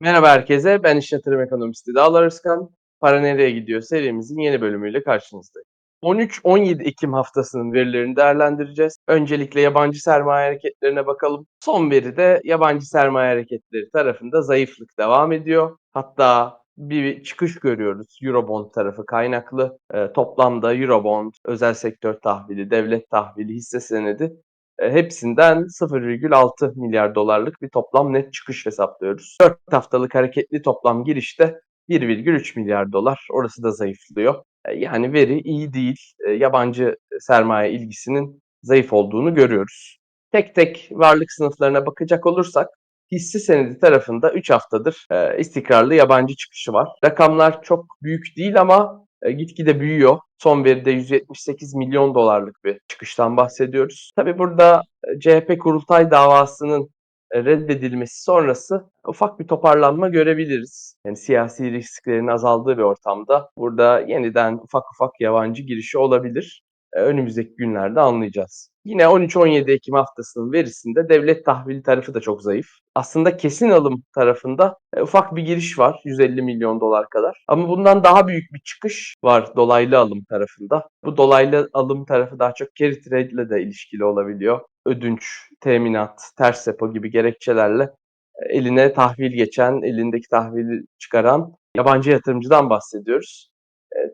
Merhaba herkese, ben iş yatırım ekonomisti Dağlar Özkan. Para Nereye Gidiyor serimizin yeni bölümüyle karşınızdayım. 13-17 Ekim haftasının verilerini değerlendireceğiz. Öncelikle yabancı sermaye hareketlerine bakalım. Son veride yabancı sermaye hareketleri tarafında zayıflık devam ediyor. Hatta bir çıkış görüyoruz Eurobond tarafı kaynaklı. E, toplamda Eurobond, özel sektör tahvili, devlet tahvili, hisse senedi hepsinden 0,6 milyar dolarlık bir toplam net çıkış hesaplıyoruz. 4 haftalık hareketli toplam girişte 1,3 milyar dolar. Orası da zayıflıyor. E, yani veri iyi değil. E, yabancı sermaye ilgisinin zayıf olduğunu görüyoruz. Tek tek varlık sınıflarına bakacak olursak hisse senedi tarafında 3 haftadır istikrarlı yabancı çıkışı var. Rakamlar çok büyük değil ama gitgide büyüyor. Son veride 178 milyon dolarlık bir çıkıştan bahsediyoruz. Tabi burada CHP kurultay davasının reddedilmesi sonrası ufak bir toparlanma görebiliriz. Yani siyasi risklerin azaldığı bir ortamda burada yeniden ufak ufak yabancı girişi olabilir. Önümüzdeki günlerde anlayacağız. Yine 13-17 Ekim haftasının verisinde devlet tahvili tarafı da çok zayıf. Aslında kesin alım tarafında e, ufak bir giriş var 150 milyon dolar kadar. Ama bundan daha büyük bir çıkış var dolaylı alım tarafında. Bu dolaylı alım tarafı daha çok carry trade ile de ilişkili olabiliyor. Ödünç, teminat, ters repo gibi gerekçelerle e, eline tahvil geçen, elindeki tahvili çıkaran yabancı yatırımcıdan bahsediyoruz.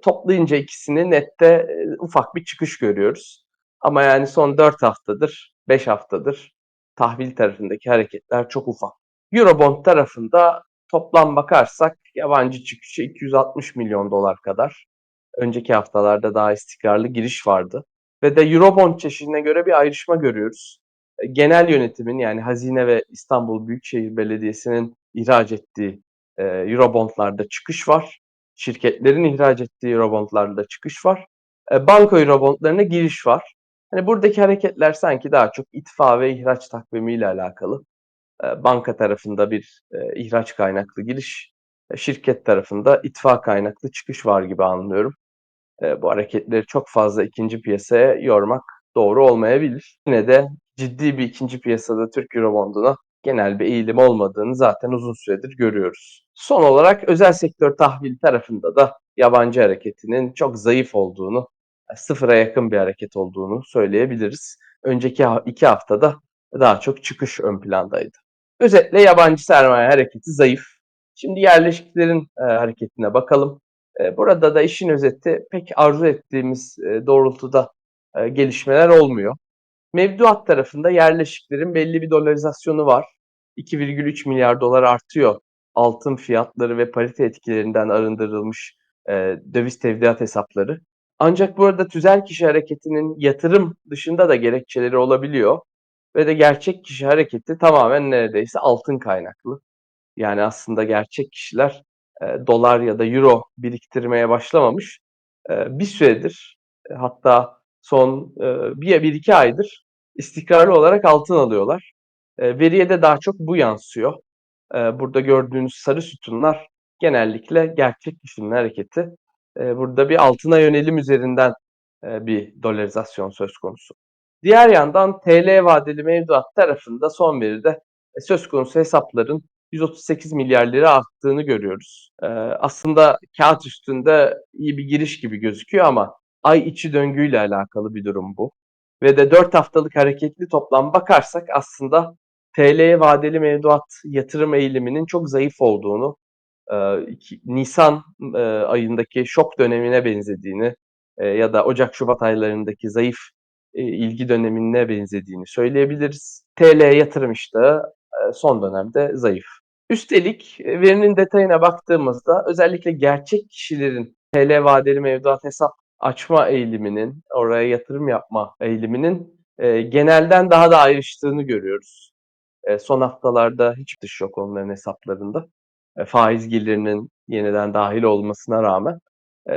Toplayınca ikisini nette e, ufak bir çıkış görüyoruz. Ama yani son 4 haftadır, 5 haftadır tahvil tarafındaki hareketler çok ufak. Eurobond tarafında toplam bakarsak yabancı çıkışı 260 milyon dolar kadar. Önceki haftalarda daha istikrarlı giriş vardı. Ve de Eurobond çeşidine göre bir ayrışma görüyoruz. E, genel yönetimin yani Hazine ve İstanbul Büyükşehir Belediyesi'nin ihraç ettiği e, Eurobondlarda çıkış var. Şirketlerin ihraç ettiği Eurobondlarda çıkış var. E, banko Eurobondlarına giriş var. Hani buradaki hareketler sanki daha çok itfa ve ihraç takvimiyle alakalı. E, banka tarafında bir e, ihraç kaynaklı giriş, e, şirket tarafında itfa kaynaklı çıkış var gibi anlıyorum. E, bu hareketleri çok fazla ikinci piyasaya yormak doğru olmayabilir. Yine de ciddi bir ikinci piyasada Türk Eurobond'una genel bir eğilim olmadığını zaten uzun süredir görüyoruz. Son olarak özel sektör tahvil tarafında da yabancı hareketinin çok zayıf olduğunu sıfıra yakın bir hareket olduğunu söyleyebiliriz. Önceki iki haftada daha çok çıkış ön plandaydı. Özetle yabancı sermaye hareketi zayıf. Şimdi yerleşiklerin e, hareketine bakalım. E, burada da işin özeti pek arzu ettiğimiz e, doğrultuda e, gelişmeler olmuyor. Mevduat tarafında yerleşiklerin belli bir dolarizasyonu var. 2,3 milyar dolar artıyor altın fiyatları ve parite etkilerinden arındırılmış e, döviz tevdiat hesapları. Ancak bu arada tüzel kişi hareketinin yatırım dışında da gerekçeleri olabiliyor. Ve de gerçek kişi hareketi tamamen neredeyse altın kaynaklı. Yani aslında gerçek kişiler e, dolar ya da euro biriktirmeye başlamamış. E, bir süredir e, hatta son e, bir, bir iki aydır istikrarlı olarak altın alıyorlar. E, veriye de daha çok bu yansıyor. E, burada gördüğünüz sarı sütunlar genellikle gerçek kişinin hareketi burada bir altına yönelim üzerinden bir dolarizasyon söz konusu. Diğer yandan TL vadeli mevduat tarafında son veride söz konusu hesapların 138 milyar lira arttığını görüyoruz. aslında kağıt üstünde iyi bir giriş gibi gözüküyor ama ay içi döngüyle alakalı bir durum bu. Ve de 4 haftalık hareketli toplam bakarsak aslında TL vadeli mevduat yatırım eğiliminin çok zayıf olduğunu Nisan ayındaki şok dönemine benzediğini ya da Ocak-Şubat aylarındaki zayıf ilgi dönemine benzediğini söyleyebiliriz. TL yatırım iştahı son dönemde zayıf. Üstelik verinin detayına baktığımızda özellikle gerçek kişilerin TL vadeli mevduat hesap açma eğiliminin, oraya yatırım yapma eğiliminin genelden daha da ayrıştığını görüyoruz. Son haftalarda hiç dış yok onların hesaplarında. Faiz gelirinin yeniden dahil olmasına rağmen.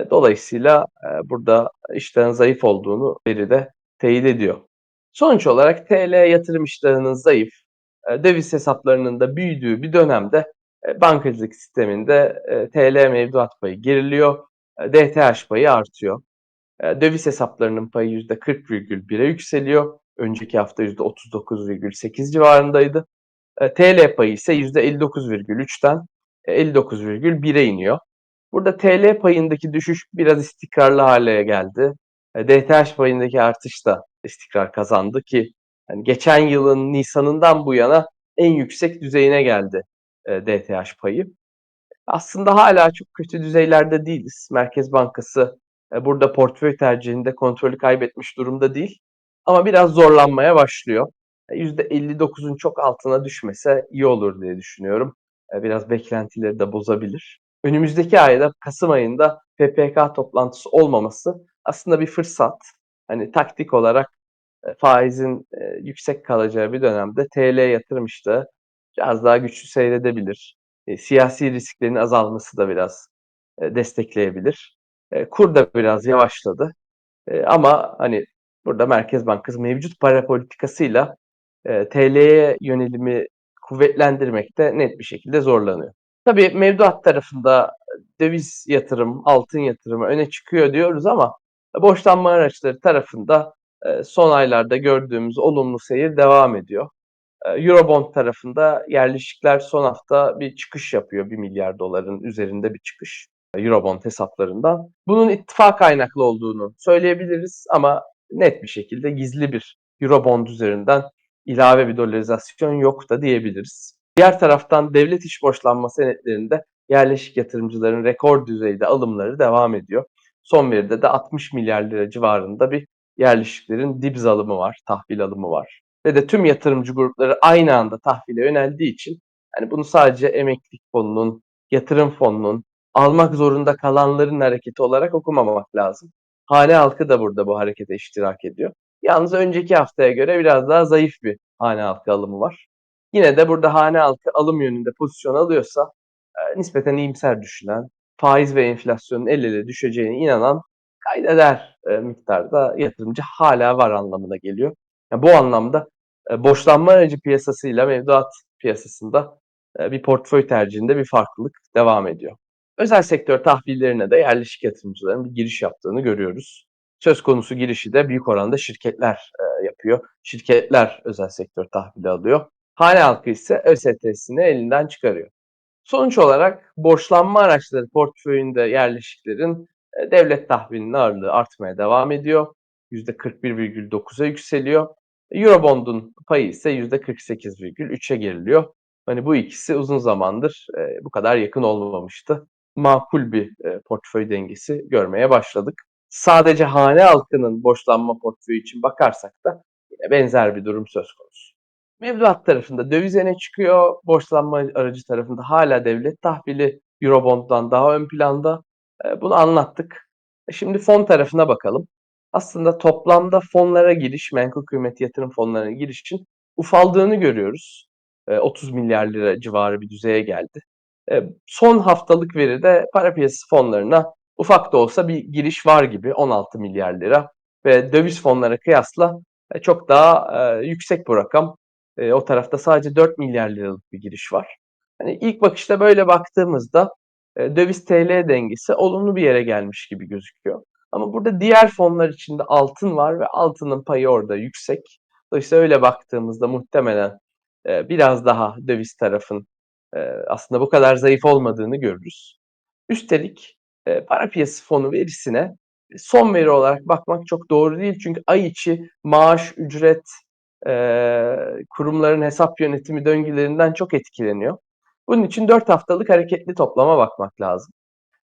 Dolayısıyla burada iştahın zayıf olduğunu veri de teyit ediyor. Sonuç olarak TL yatırım iştahının zayıf, döviz hesaplarının da büyüdüğü bir dönemde bankacılık sisteminde TL mevduat payı geriliyor, DTH payı artıyor. Döviz hesaplarının payı %40,1'e yükseliyor. Önceki hafta %39,8 civarındaydı. TL payı ise %59,3'ten 59,1'e iniyor. Burada TL payındaki düşüş biraz istikrarlı hale geldi. E, DTH payındaki artış da istikrar kazandı ki yani geçen yılın Nisan'ından bu yana en yüksek düzeyine geldi e, DTH payı. Aslında hala çok kötü düzeylerde değiliz. Merkez Bankası e, burada portföy tercihinde kontrolü kaybetmiş durumda değil. Ama biraz zorlanmaya başlıyor. %59'un çok altına düşmese iyi olur diye düşünüyorum. Biraz beklentileri de bozabilir. Önümüzdeki ayda Kasım ayında PPK toplantısı olmaması aslında bir fırsat. Hani taktik olarak faizin yüksek kalacağı bir dönemde TL yatırım iştahı biraz daha güçlü seyredebilir. Siyasi risklerin azalması da biraz destekleyebilir. Kur da biraz yavaşladı. Ama hani burada Merkez Bankası mevcut para politikasıyla TL'ye yönelimi kuvvetlendirmekte net bir şekilde zorlanıyor. Tabii mevduat tarafında döviz yatırım, altın yatırımı öne çıkıyor diyoruz ama borçlanma araçları tarafında son aylarda gördüğümüz olumlu seyir devam ediyor. Eurobond tarafında yerleşikler son hafta bir çıkış yapıyor. 1 milyar doların üzerinde bir çıkış Eurobond hesaplarından. Bunun ittifak kaynaklı olduğunu söyleyebiliriz ama net bir şekilde gizli bir Eurobond üzerinden ilave bir dolarizasyon yok da diyebiliriz. Diğer taraftan devlet iş borçlanma senetlerinde yerleşik yatırımcıların rekor düzeyde alımları devam ediyor. Son veride de 60 milyar lira civarında bir yerleşiklerin dibz alımı var, tahvil alımı var. Ve de tüm yatırımcı grupları aynı anda tahvile yöneldiği için hani bunu sadece emeklilik fonunun, yatırım fonunun, almak zorunda kalanların hareketi olarak okumamak lazım. Hane halkı da burada bu harekete iştirak ediyor. Yalnız önceki haftaya göre biraz daha zayıf bir hane halkı alımı var. Yine de burada hane halkı alım yönünde pozisyon alıyorsa e, nispeten iyimser düşünen, faiz ve enflasyonun el ele düşeceğine inanan kaydeder e, miktarda yatırımcı hala var anlamına geliyor. Yani bu anlamda e, borçlanma aracı piyasasıyla mevduat piyasasında e, bir portföy tercihinde bir farklılık devam ediyor. Özel sektör tahvillerine de yerleşik yatırımcıların bir giriş yaptığını görüyoruz. Söz konusu girişi de büyük oranda şirketler e, yapıyor. Şirketler özel sektör tahvili alıyor. Hane halkı ise ÖST'sini elinden çıkarıyor. Sonuç olarak borçlanma araçları portföyünde yerleşiklerin e, devlet tahvilinin ağırlığı artmaya devam ediyor. %41,9'a yükseliyor. Eurobond'un payı ise %48,3'e geriliyor. Hani bu ikisi uzun zamandır e, bu kadar yakın olmamıştı. Makul bir e, portföy dengesi görmeye başladık. Sadece hane halkının borçlanma portföyü için bakarsak da yine benzer bir durum söz konusu. Mevduat tarafında döviz öne çıkıyor. Borçlanma aracı tarafında hala devlet tahvili Eurobond'dan daha ön planda. E, bunu anlattık. E, şimdi fon tarafına bakalım. Aslında toplamda fonlara giriş, menkul kıymet yatırım fonlarına giriş için ufaldığını görüyoruz. 30 milyar lira civarı bir düzeye geldi. Son haftalık veride para piyasası fonlarına ufak da olsa bir giriş var gibi 16 milyar lira ve döviz fonlara kıyasla çok daha yüksek bu rakam. O tarafta sadece 4 milyar liralık bir giriş var. Hani ilk bakışta böyle baktığımızda döviz TL dengesi olumlu bir yere gelmiş gibi gözüküyor. Ama burada diğer fonlar içinde altın var ve altının payı orada yüksek. Dolayısıyla öyle baktığımızda muhtemelen biraz daha döviz tarafın aslında bu kadar zayıf olmadığını görürüz. Üstelik para piyasası fonu verisine son veri olarak bakmak çok doğru değil. Çünkü ay içi maaş, ücret, kurumların hesap yönetimi döngülerinden çok etkileniyor. Bunun için 4 haftalık hareketli toplama bakmak lazım.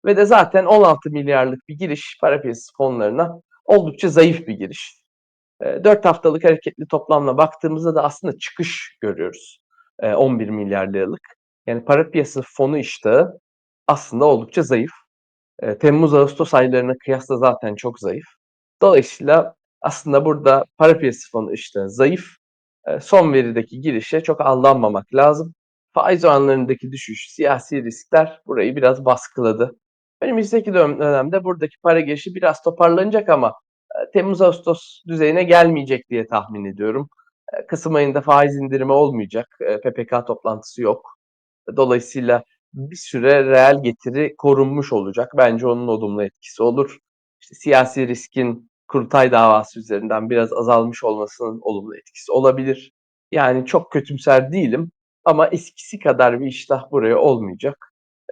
Ve de zaten 16 milyarlık bir giriş para piyasası fonlarına oldukça zayıf bir giriş. 4 haftalık hareketli toplamla baktığımızda da aslında çıkış görüyoruz. 11 milyar liralık. Yani para piyasası fonu iştahı aslında oldukça zayıf. Temmuz-Ağustos aylarına kıyasla zaten çok zayıf. Dolayısıyla aslında burada para piyasası fonu iştahı zayıf. Son verideki girişe çok aldanmamak lazım. Faiz oranlarındaki düşüş, siyasi riskler burayı biraz baskıladı. Önümüzdeki dönemde buradaki para girişi biraz toparlanacak ama Temmuz-Ağustos düzeyine gelmeyecek diye tahmin ediyorum. Kasım ayında faiz indirimi olmayacak. PPK toplantısı yok. Dolayısıyla bir süre reel getiri korunmuş olacak. Bence onun olumlu etkisi olur. İşte siyasi riskin kurultay davası üzerinden biraz azalmış olmasının olumlu etkisi olabilir. Yani çok kötümser değilim ama eskisi kadar bir iştah buraya olmayacak.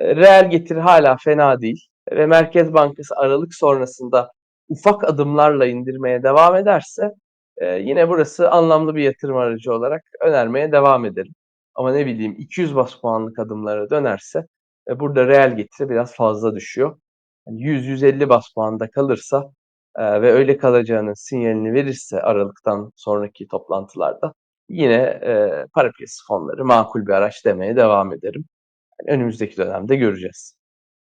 Eee, reel getiri hâlâ fena değil ve Merkez Bankası aralık sonrasında ufak adımlarla indirmeye devam ederse, eee, yine burası anlamlı bir yatırım aracı olarak önermeye devam ederim. Ama ne bileyim 200 bas puanlık adımlara dönerse, eee, burada reel getiri biraz fazla düşüyor. Hani 100-150 bas puanda kalırsa, eee, ve öyle kalacağının sinyalini verirse aralıktan sonraki toplantılarda yine, eee, para piyasası fonları makul bir araç demeye devam ederim. Hani önümüzdeki dönemde göreceğiz.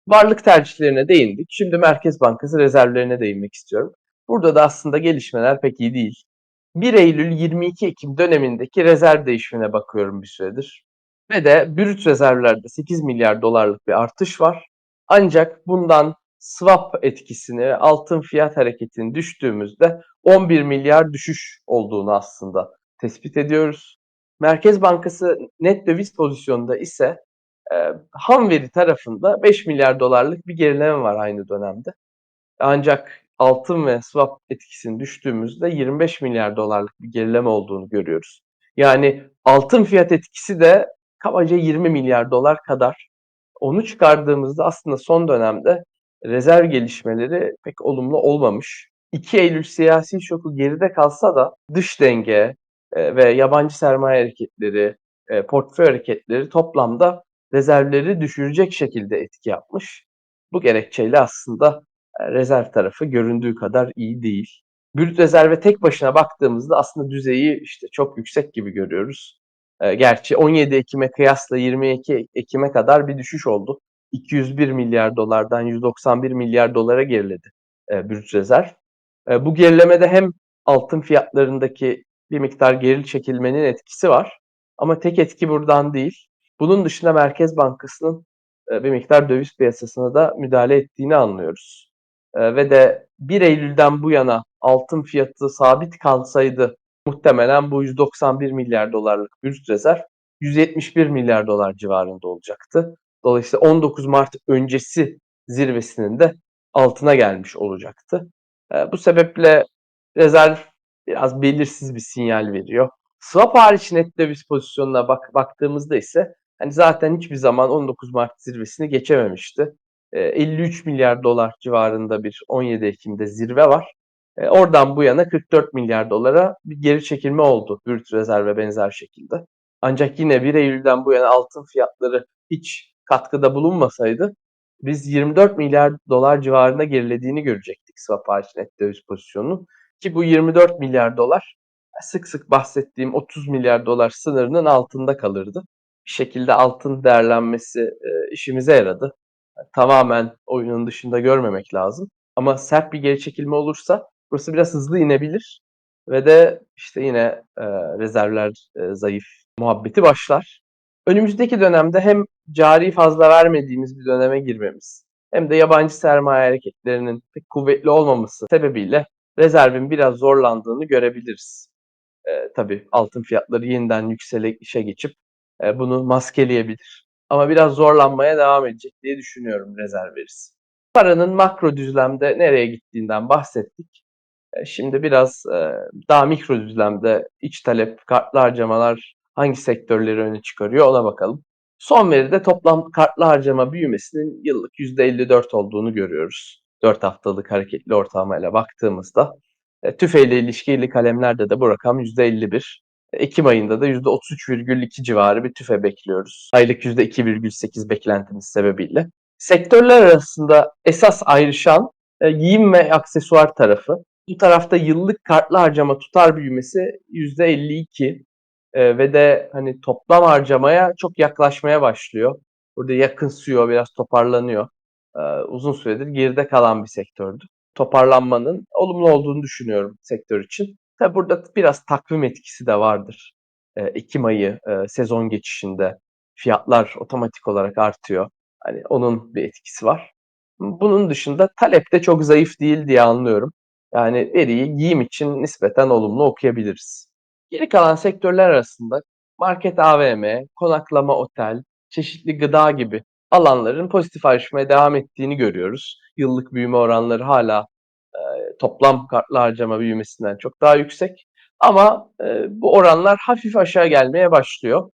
Varlık tercihlerine değindik. Şimdi Merkez Bankası rezervlerine değinmek istiyorum. Burada da aslında gelişmeler pek iyi değil. 1 Eylül-22 Ekim dönemindeki rezerv değişimine bakıyorum bir süredir ve de brüt rezervlerde $8.000.000.000'lık bir artış var. Ancak bundan swap etkisini, altın fiyat hareketini düştüğümüzde $11.000.000.000 düşüş olduğunu aslında tespit ediyoruz. Merkez Bankası net döviz pozisyonunda ise, eee, ham veri tarafında $5.000.000.000'lık bir gerileme var aynı dönemde. Ancak altın ve swap etkisini düştüğümüzde $25.000.000.000'lık bir gerileme olduğunu görüyoruz. Yani altın fiyat etkisi de kabaca $20.000.000.000 kadar. Onu çıkardığımızda aslında son dönemde rezerv gelişmeleri pek olumlu olmamış. 2 Eylül siyasi şoku geride kalsa da dış denge, eee, ve yabancı sermaye hareketleri, eee, portföy hareketleri toplamda rezervleri düşürecek şekilde etki yapmış. Bu gerekçeyle aslında, rezerv tarafı göründüğü kadar iyi değil. Brüt rezerve tek başına baktığımızda aslında düzeyi, işte, çok yüksek gibi görüyoruz. Eee, gerçi 17 Ekim'e kıyasla 22 Ekim'e kadar bir düşüş oldu. $201.000.000.000'dan $191.000.000.000'a geriledi, eee, brüt rezerv. Eee, bu gerilemede hem altın fiyatlarındaki bir miktar geri çekilmenin etkisi var ama tek etki buradan değil. Bunun dışında Merkez Bankası'nın, eee, bir miktar döviz piyasasına da müdahale ettiğini anlıyoruz. Eee, ve de 1 Eylül'den bu yana altın fiyatı sabit kalsaydı muhtemelen bu $191.000.000.000'lık brüt rezerv $171.000.000.000 civarında olacaktı. Dolayısıyla 19 Mart öncesi zirvesinin de altına gelmiş olacaktı. Eee, bu sebeple rezerv biraz belirsiz bir sinyal veriyor. Swap hariç net döviz pozisyonuna bak baktığımızda ise hani zaten hiçbir zaman 19 Mart zirvesini geçememişti. Eee, $53.000.000.000 civarında bir 17 Ekim'de zirve var. Eee, oradan bu yana $44.000.000.000'lara bir geri çekilme oldu brüt rezerve benzer şekilde. Ancak yine 1 Eylül'den bu yana altın fiyatları hiç katkıda bulunmasaydı biz $24.000.000.000 civarında gerilediğini görecektik swap hariç net döviz pozisyonunun ki bu $24.000.000.000 sık sık bahsettiğim $30.000.000.000 sınırının altında kalırdı. Bir şekilde altın değerlenmesi, eee, işimize yaradı. Tamamen oyunun dışında görmemek lazım ama sert bir geri çekilme olursa burası biraz hızlı inebilir ve de, işte, yine, eee, rezervler, eee, zayıf muhabbeti başlar. Önümüzdeki dönemde hem cari fazla vermediğimiz bir döneme girmemiz hem de yabancı sermaye hareketlerinin pek kuvvetli olmaması sebebiyle rezervin biraz zorlandığını görebiliriz. Eee, tabii altın fiyatları yeniden yükselişe geçip, eee, bunu maskeleyebilir ama biraz zorlanmaya devam edecek diye düşünüyorum rezerv verisi. Paranın makro düzlemde nereye gittiğinden bahsettik. Eee, şimdi biraz, eee, daha mikro düzlemde iç talep, kartlı harcamalar hangi sektörleri öne çıkarıyor ona bakalım. Son veride toplam kartlı harcama büyümesinin yıllık %54 olduğunu görüyoruz. 4 haftalık hareketli ortalamayla baktığımızda. Eee, TÜFE ile ilişkili kalemlerde de bu rakam %51. Ekim ayında da %33,2 civarı bir TÜFE bekliyoruz. Aylık %2,8 beklentimiz sebebiyle. Sektörler arasında esas ayrışan, eee, giyim ve aksesuar tarafı. Bu tarafta yıllık kartlı harcama tutar büyümesi %52, eee, ve de hani toplam harcamaya çok yaklaşmaya başlıyor. Burada yakınsıyor, biraz toparlanıyor. Eee, uzun süredir geride kalan bir sektördü. Toparlanmanın olumlu olduğunu düşünüyorum sektör için. Tabii burada biraz takvim etkisi de vardır. Eee, ekim ayı, eee, sezon geçişinde fiyatlar otomatik olarak artıyor. Hani onun bir etkisi var. Bunun dışında talep de çok zayıf değil diye anlıyorum. Yani veriyi giyim için nispeten olumlu okuyabiliriz. Geri kalan sektörler arasında market, AVM, konaklama, otel, çeşitli gıda gibi alanların pozitif ayrışmaya devam ettiğini görüyoruz. Yıllık büyüme oranları eee, toplam kartlı harcama büyümesinden çok daha yüksek ama, eee, bu oranlar hafif aşağı gelmeye başlıyor.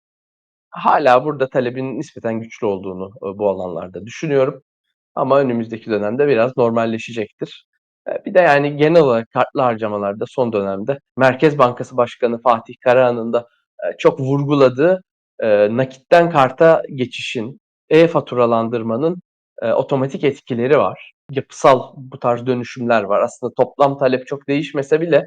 Hâlâ burada talebin nispeten güçlü olduğunu, eee, bu alanlarda düşünüyorum ama önümüzdeki dönemde biraz normalleşecektir. Eee, bir de, yani, genel olarak kartlı harcamalarda son dönemde Merkez Bankası Başkanı Fatih Karahan'ın da, eee, çok vurguladığı, eee, nakitten karta geçişin, e-faturalandırmanın, eee, otomatik etkileri var. Yapısal bu tarz dönüşümler var. Aslında toplam talep çok değişmese bile,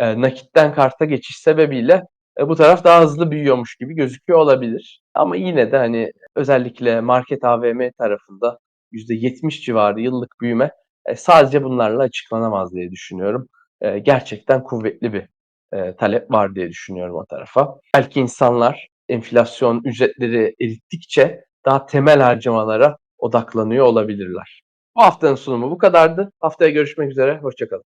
eee, nakitten karta geçiş sebebiyle, eee, bu taraf daha hızlı büyüyormuş gibi gözüküyor olabilir. Ama yine de, hani, özellikle market, AVM tarafında %70 civarı yıllık büyüme, eee, sadece bunlarla açıklanamaz diye düşünüyorum. Eee, gerçekten kuvvetli bir, eee, talep var diye düşünüyorum o tarafa. Belki insanlar enflasyon ücretleri erittikçe daha temel harcamalara odaklanıyor olabilirler. Bu haftanın sunumu bu kadardı. Haftaya görüşmek üzere, hoşça kalın.